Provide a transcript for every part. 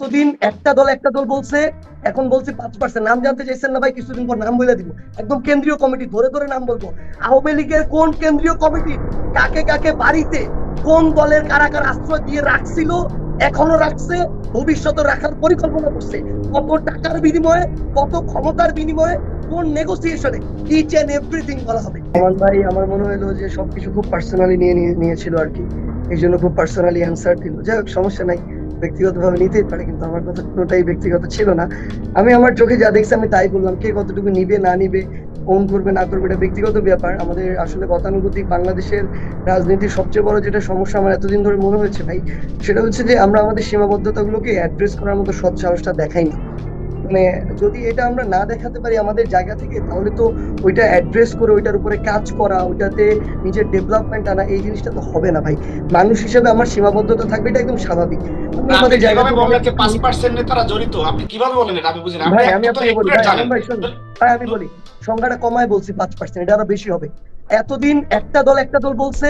এতদিন একটা দল একটা দল বলছে, এখন বলছে পাঁচ পার্সেন্ট নাম জানতে চাইছেন না ভাই, কিছুদিন পর নাম বলে দিব। একদম কেন্দ্রীয় কমিটি, ধরে ধরে নাম বলব। আওয়ামী লীগের কোন কেন্দ্রীয় কমিটি কাকে কাকে বাড়িতে কোন দলের কারা কারা আশ্রয় দিয়ে রাখছিল, এখনও রাখছে, ভবিষ্যতে রাখার পরিকল্পনা করছে। কত টাকার বিনিময়ে, কত ক্ষমতার বিনিময়ে, কোন নেগোসিয়েশনে ইচ এন্ড এভরিথিং বলা হবে। আমার ভাই, আমার মনে হলো যে সবকিছু খুব পার্সোনালি নিয়ে নিয়ে- নিয়েছিল আর কি। এই জন্য খুব পার্সোনালি অ্যান্সার দিল। যাই হোক, সমস্যা নাই। ব্যক্তিগতভাবে নিতেই পারে, কিন্তু আমার কথা কোনোটাই ব্যক্তিগত ছিল না। আমি আমার চোখে যা দেখছি আমি তাই বললাম, কে কতটুকু নিবে, না নিবে কোন করবে, না করবে, এটা ব্যক্তিগত ব্যাপার। আমাদের আসলে গতানুগতিক বাংলাদেশের রাজনীতির সবচেয়ে বড় যেটা সমস্যা আমার এতদিন ধরে মনে হয়েছে ভাই, সেটা হচ্ছে যে আমরা আমাদের সীমাবদ্ধতাগুলোকে অ্যাড্রেস করার মতো সৎ সাহসটা দেখাই না মানে যদি এটা আমরা না দেখাতে পারি আমাদের জায়গা থেকে তাহলে তো ওইটা অ্যাড্রেস করে ওইটার উপরে কাজ করা ওইটাতে নিজের ডেভেলপমেন্ট আনা এই জিনিসটা তো হবে না ভাই। মানুষ হিসেবে আমার সীমাবদ্ধতা থাকবে এটা একদম স্বাভাবিক। আমি আমাদের জায়গা থেকে পাঁচ পার্সেন্ট নেতারা জড়িত আপনি কীভাবে বলেন আমি বুঝি না। ভাই আমি আপনাকে বলি ভাই, ভাই শুনুন ভাই আমি বলি সংখ্যাটা কমায় বলছি পাঁচ পার্সেন্ট এটা আরও বেশি হবে। এতদিন একটা দল একটা দল বলছে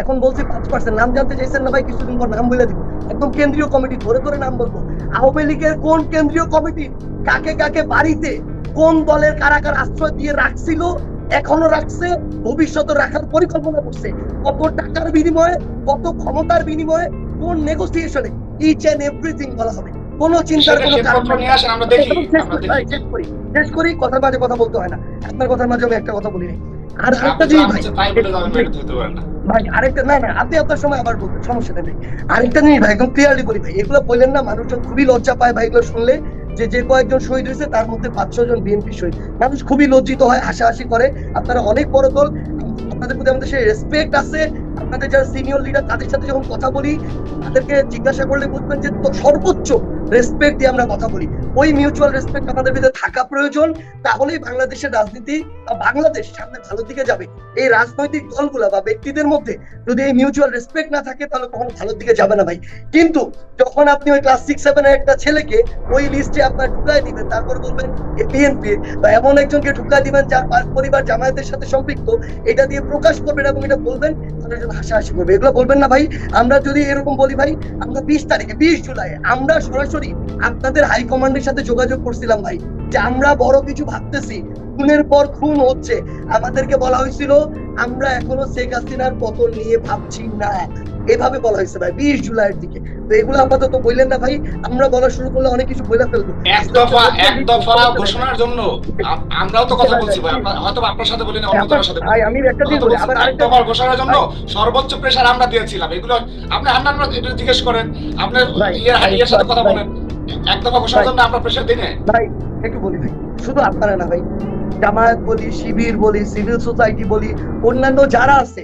এখন বলছি পাঁচ পার্সেন্ট নাম জানতে চাইছেন না ভাই কিছুদিন পর নাম বলে দিব। একদম কেন্দ্রীয় কমিটি ধরে ধরে নাম বলব। আওয়ামী লীগের কোন কেন্দ্রীয় কমিটি কাকে কাকে বাড়িতে কোন দলের কারা কারা আশ্রয় দিয়ে রাখছিল এখনও রাখছে ভবিষ্যতে রাখার পরিকল্পনা করছে। কত টাকার বিনিময়ে কত ক্ষমতার বিনিময়ে কোন নেগোসিয়েশনে ইচ এন্ড এভরিথিং বলা হবে। কোনো চিন্তার কোনো কারণ শেষ করি, শেষ করি। কথার মাঝে কথা বলতে হয় না। আপনার কথার মাঝে আমি একটা কথা বলি আর জিনিস হতে পারে না। ভাই আরেকটা না না আপনি আপনার সময় আবার বলবেন সমস্যা নেই আরেকটা জিনিস ভাই একদম ক্লিয়ারলি বলি ভাই এগুলো বললেন না মানুষজন খুবই লজ্জা পায় ভাই এগুলো শুনলে। যে যে কয়েকজন শহীদ হয়েছে, তার মধ্যে পাঁচ ছয় জন বিএনপি শহীদ। মানুষ খুবই লজ্জিত হয়, হাসাহাসি করে। আপনারা অনেক বড় দল। আপনাদের প্রতি আমাদের সেই রেসপেক্ট আছে। আপনাদের যারা সিনিয়র লিডার তাদের সাথে যখন কথা বলি, তাদেরকে জিজ্ঞাসা করলে বুঝবেন যে সর্বোচ্চ রেসপেক্ট দিয়ে আমরা কথা বলি। ওই মিউচুয়াল রেসপেক্ট আমাদের ভিতরে থাকা প্রয়োজন, তাহলেই বাংলাদেশের রাজনীতি বা বাংলাদেশ সামনে ভালো দিকে যাবে। এই রাজনৈতিক দলগুলা বা ব্যক্তিদের মধ্যে যদি এই মিউচুয়াল রেসপেক্ট না থাকে, তাহলে কখনো ভালোর দিকে যাবে না ভাই। কিন্তু যখন আপনি ওই ক্লাস সিক্স সেভেনের একটা ছেলেকে ওই লিস্টে আপনার ঢুকাই দিবেন, তারপর বলবেন বিএনপি বা এমন একজনকে ঢুকাই দিবেন, যার পরিবার জামায়াতের সাথে সম্পৃক্ত, এটা দিয়ে প্রকাশ করবেন এবং এটা বলবেন হাসাহাসি করবে। এগুলো বলবেন না ভাই, আমরা যদি এরকম বলি ভাই, আমরা বিশ তারিখে, বিশ জুলাই, আমরা সরাসরি আপনাদের হাইকমান্ডের সাথে যোগাযোগ করছিলাম ভাই, যে আমরা বড় কিছু ভাবতেছি। খুনের পর খুন হচ্ছে। আমাদেরকে বলা হয়েছিল, আমরা এখনও শেখ হাসিনার পতন নিয়ে ভাবছি না। এভাবে বলা হয়েছে ভাই বিশ জুলাইয়ের দিকে। তো এগুলো আপাতত বললেন না ভাই আমরা বলা শুরু করলে অনেক কিছু বলে ফেলব। এক দফা এক দফা ঘোষণার জন্য আমরাও তো কথা বলছি ভাই হয়তো আপনার সাথে অন্য কারোর সাথে ভাই আমি একটা বলি আবার আরেকটা দফা ঘোষণার জন্য সর্বোচ্চ প্রেসার আমরা দিয়েছিলাম। এগুলো আপনি হান্নান এটা জিজ্ঞেস করেন আপনি ইয়ের ভাই, ইয়ের সাথে কথা বলেন। এক দফা ঘোষণার। জন্য আমরা প্রেসার দিই না। ভাই একটু বলি ভাই শুধু আপনারা না ভাই জামায়াত বলি শিবির বলি সিভিল সোসাইটি বলি অন্যান্য যারা আছে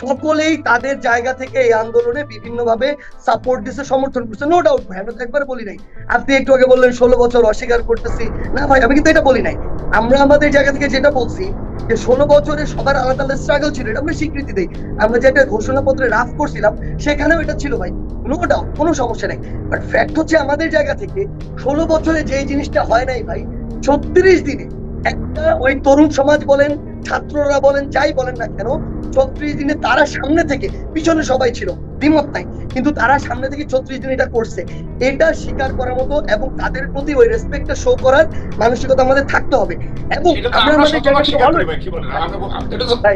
সকলেই তাদের জায়গা থেকে এই আন্দোলনে বিভিন্ন ভাবে সাপোর্ট দিছে, সমর্থন করছে। নো ডাউট ভাই আমরা তো একবার বলি নাই। আপনি একটু আগে বললেন, ষোলো বছর অস্বীকার করতেছি। না ভাই, আমি কিন্তু এটা বলি নাই। আমরা আমাদের জায়গা থেকে যেটা বলছি, যে ষোলো বছরে সবার আলাদা আলাদা স্ট্রাগল ছিল, এটা আমরা স্বীকৃতি দিই। আমরা যে যেটা ঘোষণাপত্রে রাফ করছিলাম, সেখানেও এটা ছিল ভাই। নো ডাউট কোনো সমস্যা নেই। বাট ফ্যাক্ট হচ্ছে আমাদের জায়গা থেকে ষোলো বছরে যে জিনিসটা হয় নাই ভাই, ছত্রিশ দিনে একটা ওই তরুণ সমাজ বলেন ছাত্ররা বলেন যাই বলেন না কেন ছত্রিশ দিনে তারা সামনে থেকে পিছনে সবাই ছিল দ্বিমত নাই কিন্তু তারা সামনে থেকে ছত্রিশ দিন এটা করছে। এটা স্বীকার করার মতো এবং তাদের প্রতি ওই রেসপেক্টটা শো করার মানসিকতা আমাদের থাকতে হবে। এবং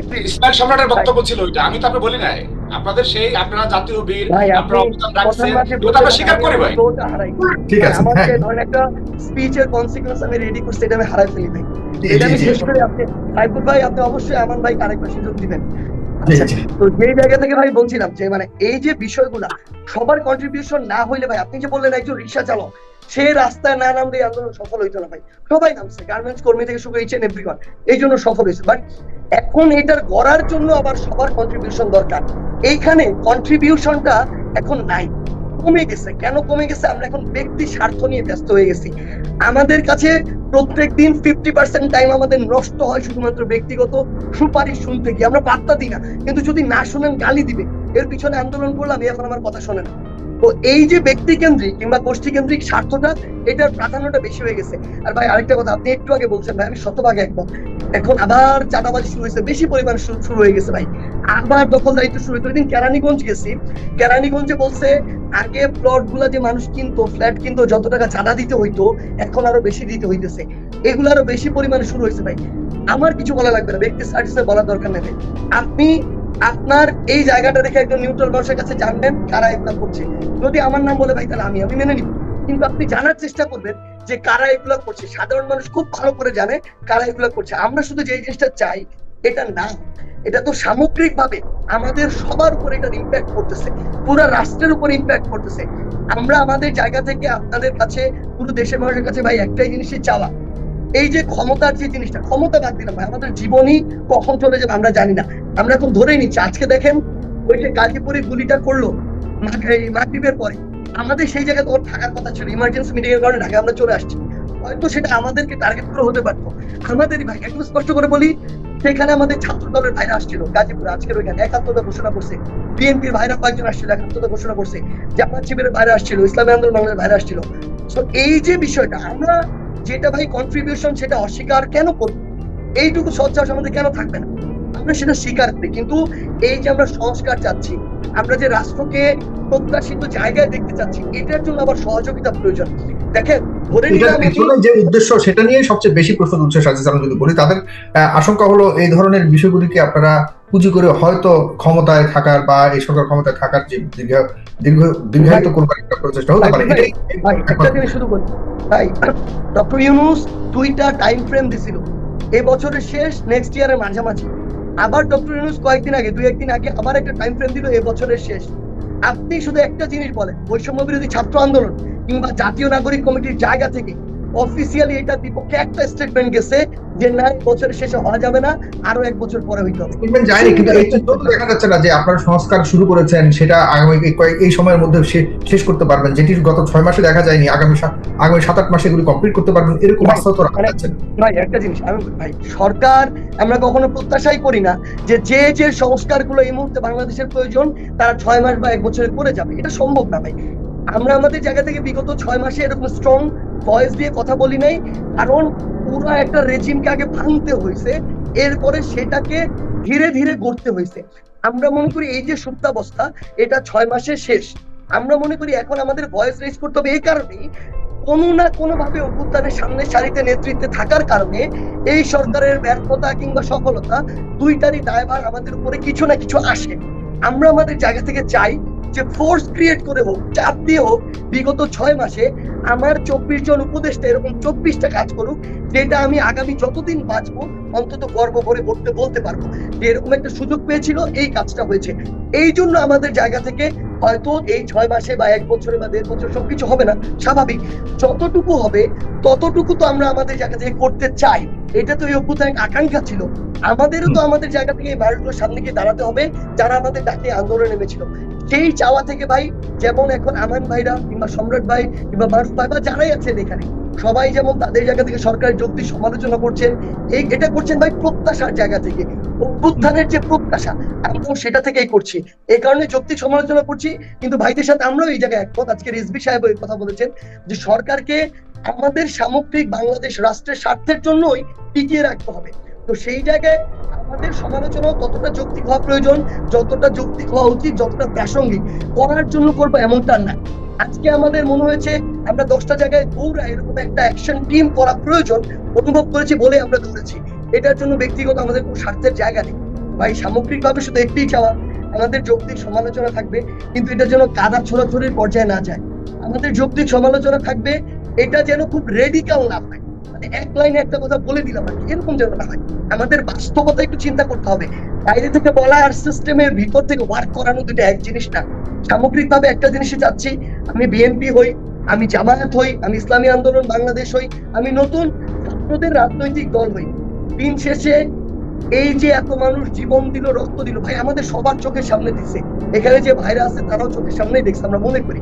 please, ইসমাইল সম্রাটের বক্তব্য ছিল ওইটা আমি তো আপনি বলি নাই। আপনাদের সেই আপনারা জাতীয় বীর আপনারা অবদান রাখছেন তো আমরা স্বীকার করি ভাই। ঠিক আছে আমাকে হ্যাঁ। ধরেন একটা স্পিচের কনসিকুয়েন্স আমি রেডি করছি এটা আমি হারাই ফেলি ভাই। এটা আমি জি, জি। শেষ করে আপনি সাইফুল ভাই আপনি অবশ্যই আমান ভাই আরেকবার সুযোগ দিবেন। জি, আচ্ছা, জি। তো যেই জায়গা থেকে ভাই বলছিলাম যে মানে এই যে বিষয়গুলা সবার কন্ট্রিবিউশন না হইলে ভাই আপনি যে বললেন একজন রিক্সা চালক সে রাস্তায় না নামলে এই আন্দোলন সফল হইতো না ভাই। সবাই নামছে গার্মেন্টস কর্মী থেকে শুরু হয়েছেন এভরিওয়ান এই জন্য সফল হয়েছে। বাট এখন এটার গড়ার জন্য আবার সবার কন্ট্রিবিউশন দরকার। এইখানে কন্ট্রিবিউশনটা এখন নাই। কমে গেছে। কেন কমে গেছে? আমরা এখন ব্যক্তি স্বার্থ নিয়ে ব্যস্ত হয়ে গেছি। আমাদের কাছে প্রত্যেক দিন ফিফটি পার্সেন্ট টাইম আমাদের নষ্ট হয় শুধুমাত্র ব্যক্তিগত সুপারিশ শুনতে গিয়ে। আমরা পাত্তা দিই না। কিন্তু যদি না শুনেন, গালি দিবে। এর পিছনে আন্দোলন করলাম এখন আমার কথা শোনেন তো এই যে ব্যক্তি কেন্দ্রিক কিংবা গোষ্ঠী কেন্দ্রিক স্বার্থটা, এটার প্রাধান্যটা বেশি হয়ে গেছে। আর ভাই, আরেকটা কথা, আপনি একটু আগে বলছেন, ভাই, আমি শতভাগে একমত। এখন আবার চাঁদাবাজি শুরু হয়েছে, বেশি পরিমাণে শুরু হয়ে গেছে, ভাই। আবার দখলদারিত্ব শুরু হয়েছে। ওই কেরানীগঞ্জ গেছি। কেরানীগঞ্জে বলছে, আগে প্লটগুলা যে মানুষ কিনতো ফ্ল্যাট কিনতো, যত টাকা চাঁদা দিতে হইতো, এখন আরও বেশি দিতে হইতেছে। এগুলো আরও বেশি পরিমাণে শুরু হয়েছে, ভাই। আমার কিছু বলা লাগবে না, ব্যক্তি সার্ভিসে বলার দরকার নেই আপনি আপনার এই জায়গাটা রেখে একজন নিউট্রাল মানুষের কাছে জানবেন কারা এগুলা করছে। যদি আমার নাম বলে, ভাই, তাহলে আমি আমি মেনে নিব। কিন্তু আপনি জানার চেষ্টা করবেন যে কারা এগুলা করছে। সাধারণ মানুষ খুব ভালো করে জানে কারা এগুলা করছে। আমরা শুধু যে জিনিসটা চাই, এটা না। এটা তো সামগ্রিক ভাবে আমাদের সবার উপর এটা ইম্প্যাক্ট করতেছে। পুরো রাষ্ট্রের উপর ইম্প্যাক্ট করতেছে। আমরা আমাদের জায়গা থেকে আপনাদের কাছে, পুরো দেশের মানুষের কাছে, ভাই, একটাই জিনিসই চাওয়া। এই যে ক্ষমতার যে জিনিসটা, ক্ষমতা বাদ দিলাম ভাই, আমাদের জীবনই কখন চলে যাবে আমরা জানি না। আমরা এখন ধরেই নিচ্ছি, আজকে দেখেন ওই যে গাজীপুরে গুলিটা করল মাগরিবের পরে। আমাদের সেই জায়গায় ওর থাকার কথা ছিল ইমার্জেন্সি মিটিং এর কারণে ঢাকা আমরা চলে আসছি। হয়তো সেটা আমাদেরকে টার্গেট করে হতে পারতো। আমাদেরই ভাই, একটু স্পষ্ট করে বলি, সেখানে আমাদের ছাত্র দলের ভাইরা আসছিল, গাজীপুরে আজকের ওইখানে একাত্মতা ঘোষণা করছে। বিএনপির ভাইরা কয়েকজন আসছিল একাত্মতা ঘোষণা করছে। জামাত শিবিরের ভাইরা আসছিল, ইসলামী আন্দোলন বাংলার ভাইরা আসছিল। তো এই যে বিষয়টা, আমরা যেটা ভাই কন্ট্রিবিউশন সেটা অস্বীকার কেন করব? এইটুকু সজ্জাস আমাদের কেন থাকবে না? আমরা সেটা স্বীকার করি। কিন্তু এই যে আমরা সংস্কার চাচ্ছি আমরা যে রাষ্ট্রকে প্রত্যাশিত জায়গায় দেখতে চাচ্ছি এটার জন্য আবার সহযোগিতা প্রয়োজন। দেখেন যে উদ্দেশ্য সেটা নিয়ে সবচেয়ে বেশি প্রশ্ন উঠছে সাজিদ আমি যদি বলি তাদের আশঙ্কা হলো এই ধরনের বিষয়গুলিকে আপনারা পুঁজি করে হয়তো ক্ষমতায় থাকার বা এই সরকার ক্ষমতায় থাকার যে দীর্ঘ দীর্ঘ দীর্ঘায়িত করবার একটা প্রচেষ্টা হতে পারে। একটা জিনিস ভাই ডক্টর ইউনুস দুইটা টাইম ফ্রেম দিছিল। এই বছরের শেষ নেক্সট ইয়ারের মাঝামাঝি। আবার ডক্টর ইউনুস কয়েকদিন আগে, দুই একদিন আগে আবার একটা টাইম ফ্রেম দিল, এ বছরের শেষ। আপনি শুধু একটা জিনিস বলেন বৈষম্য বিরোধী ছাত্র আন্দোলন কিংবা জাতীয় নাগরিক কমিটির জায়গা থেকে অফিসিয়ালি এটার বিপক্ষে একটা স্টেটমেন্ট গেছে যে না এই বছরের শেষে হওয়া যাবে না আরও এক বছর পরে হইতে হবে। স্টেটমেন্ট যায়নি কিন্তু এই তো দেখা যাচ্ছে না যে আপনারা সংস্কার শুরু করেছেন সেটা আগামী এই কয়েক- এই সময়ের মধ্যে শেষ করতে পারবেন যেটি গত ছয় মাসে দেখা যায়নি আগামী আগামী সাত আট মাসে এগুলি কমপ্লিট করতে পারবেন এরকম আস্থা তো রাখা মানে- যাচ্ছে না। ভাই একটা জিনিস আমি ভাই সরকার আমরা কখনো প্রত্যাশাই করি না যে যে যে সংস্কারগুলো এই মুহূর্তে বাংলাদেশের প্রয়োজন তারা ছয় মাস বা এক বছরে করে যাবে। এটা সম্ভব না ভাই। আমরা আমাদের জায়গা থেকে বিগত ছয় মাসে এরকম স্ট্রং ভয়েস দিয়ে কথা বলি নাই, কারণ পুরো একটা রেজিমকে আগে ভাঙতে হয়েছে, এরপরে সেটাকে ধীরে ধীরে গড়তে হয়েছে। আমরা মনে করি এই যে সুপ্তাবস্থা, এটা ছয় মাসে শেষ। আমরা মনে করি এখন আমাদের ভয়েস রেজ করতে হবে এই কারণেই, কোনো না কোনো ভাবে অভ্যুত্থানের সামনে সারিতে নেতৃত্বে থাকার কারণে এই সরকারের ব্যর্থতা কিংবা সফলতা দুইটারই দায়ভার আমাদের উপরে কিছু না কিছু আসে। আমরা আমাদের জায়গা থেকে চাই যে ফোর্স ক্রিয়েট করে হোক, চাপ দিয়ে হোক, বিগত ছয় মাসে আমার চব্বিশ জন উপদেষ্টা এরকম চব্বিশটা কাজ করুক যেটা আমি আগামী যতদিন বাঁচবো অন্তত গর্ব ভরে বলতে বলতে পারব যে এরকম একটা সুযোগ পেয়েছিল এই কাজটা হয়েছে। এই জন্য আমাদের জায়গা থেকে হয়তো এই ছয় মাসে বা এক বছরে বা দেড় বছর সবকিছু হবে না স্বাভাবিক। যতটুকু হবে ততটুকু তো আমরা আমাদের জায়গা থেকে করতে চাই। এটা তো এই অভ্যুত্থানের আকাঙ্ক্ষা ছিল। আমাদেরও তো আমাদের জায়গা থেকে এই মানুষগুলোর সামনে গিয়ে দাঁড়াতে হবে যারা আমাদের ডাকে আন্দোলনে নেমেছিল। সেই চাওয়া থেকে ভাই, যেমন এখন আমান ভাইরা কিংবা সম্রাট ভাই কিংবা মারুফ ভাই বা যারাই আছেন এখানে, সবাই যেমন তাদের জায়গা থেকে সরকারের যুক্তি সমালোচনা করছেন, এই এটা করছেন ভাই প্রত্যাশার জায়গা থেকে, অভ্যুত্থানের যে প্রত্যাশা আমরাও সেটা থেকেই করছি। এই কারণে যৌক্তিক সমালোচনা করছি, কিন্তু ভাইদের সাথে আমরাও এই জায়গায় একমত। আজকে রিজবি সাহেব এই কথা বলেছেন যে সরকারকে আমাদের সামগ্রিক বাংলাদেশ রাষ্ট্রের স্বার্থের জন্যই টিকিয়ে রাখতে হবে। তো সেই জায়গায় আমাদের সমালোচনাও ততটা যৌক্তিক হওয়া প্রয়োজন, যতটা যৌক্তিক হওয়া উচিত, যতটা প্রাসঙ্গিক, করার জন্য করব এমনটা না। আজকে আমাদের মনে হয়েছে আমরা দশটা জায়গায় দৌড়া এরকম একটা অ্যাকশন টিম করা প্রয়োজন, অনুভব করেছি বলে আমরা দৌড়েছি। এটার জন্য ব্যক্তিগত আমাদের কোনো স্বার্থের জায়গা নেই। ভাই, সামগ্রিকভাবে শুধু একটি চাওয়া, আমাদের যৌক্তিক সমালোচনা থাকবে, কিন্তু এটা যেন কাদা ছোড়াছড়ির পর্যায়ে না যায়। আমাদের যৌক্তিক সমালোচনা থাকবে, এটা যেন খুব রেডিকাল না হয়। এক লাইনে একটা কথা বলে দিলাম আর এরকম যেন না হয়। আমাদের বাস্তবতা একটু চিন্তা করতে হবে। বাইরে থেকে বলা আর সিস্টেমের ভিতর থেকে ওয়ার্ক করানো এক জিনিস না। সামগ্রিকভাবে একটা জিনিসই চাচ্ছি আমি বিএনপি হই, আমি জামায়াত হই, আমি ইসলামী আন্দোলন, বাংলাদেশ হই, আমি নতুন ছাত্রদের রাজনৈতিক দল হই। দিন শেষে এই যে এত মানুষ জীবন দিল, রক্ত দিল, ভাই, আমাদের সবার চোখের সামনে দিচ্ছে এখানে যে ভাইরা আছে, তারাও চোখের সামনেই দেখছে, আমরা মনে করি।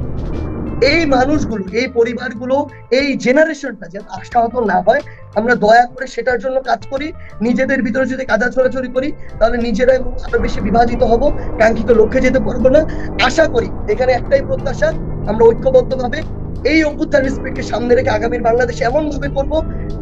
এই মানুষগুলো, এই পরিবারগুলো, এই জেনারেশনটা যেন আশাহত না হয়, আমরা দয়া করে সেটার জন্য কাজ করি, নিজেদের ভিতরে যদি কাদা ছড়াছড়ি করি, তাহলে নিজেরাই আরও বেশি বিভাজিত হব, কাঙ্ক্ষিত লক্ষ্যে যেতে পারব না। আশা করি এখানে একটাই প্রত্যাশা, আমরা ঐক্যবদ্ধভাবে এই অভ্যুত্থান রেসপেক্টকে সামনে রেখে আগামীর বাংলাদেশ এমন ভাবে করব,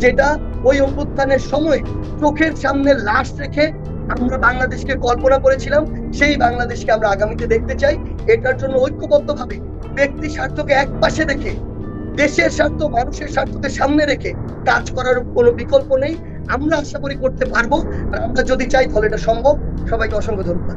যেটা ওই অভ্যুত্থানের সময় চোখের সামনে লাশ রেখে আমরা বাংলাদেশকে কল্পনা করেছিলাম, সেই বাংলাদেশকে আমরা আগামীতে দেখতে চাই। এটার জন্য ঐক্যবদ্ধভাবে ব্যক্তি স্বার্থকে এক পাশে রেখে, দেশের স্বার্থ, মানুষের স্বার্থকে সামনে রেখে কাজ করার কোনো বিকল্প নেই। আমরা আশা করি করতে পারব। আর আমরা যদি চাই তাহলে এটা সম্ভব। সবাইকে অসংখ্য ধন্যবাদ।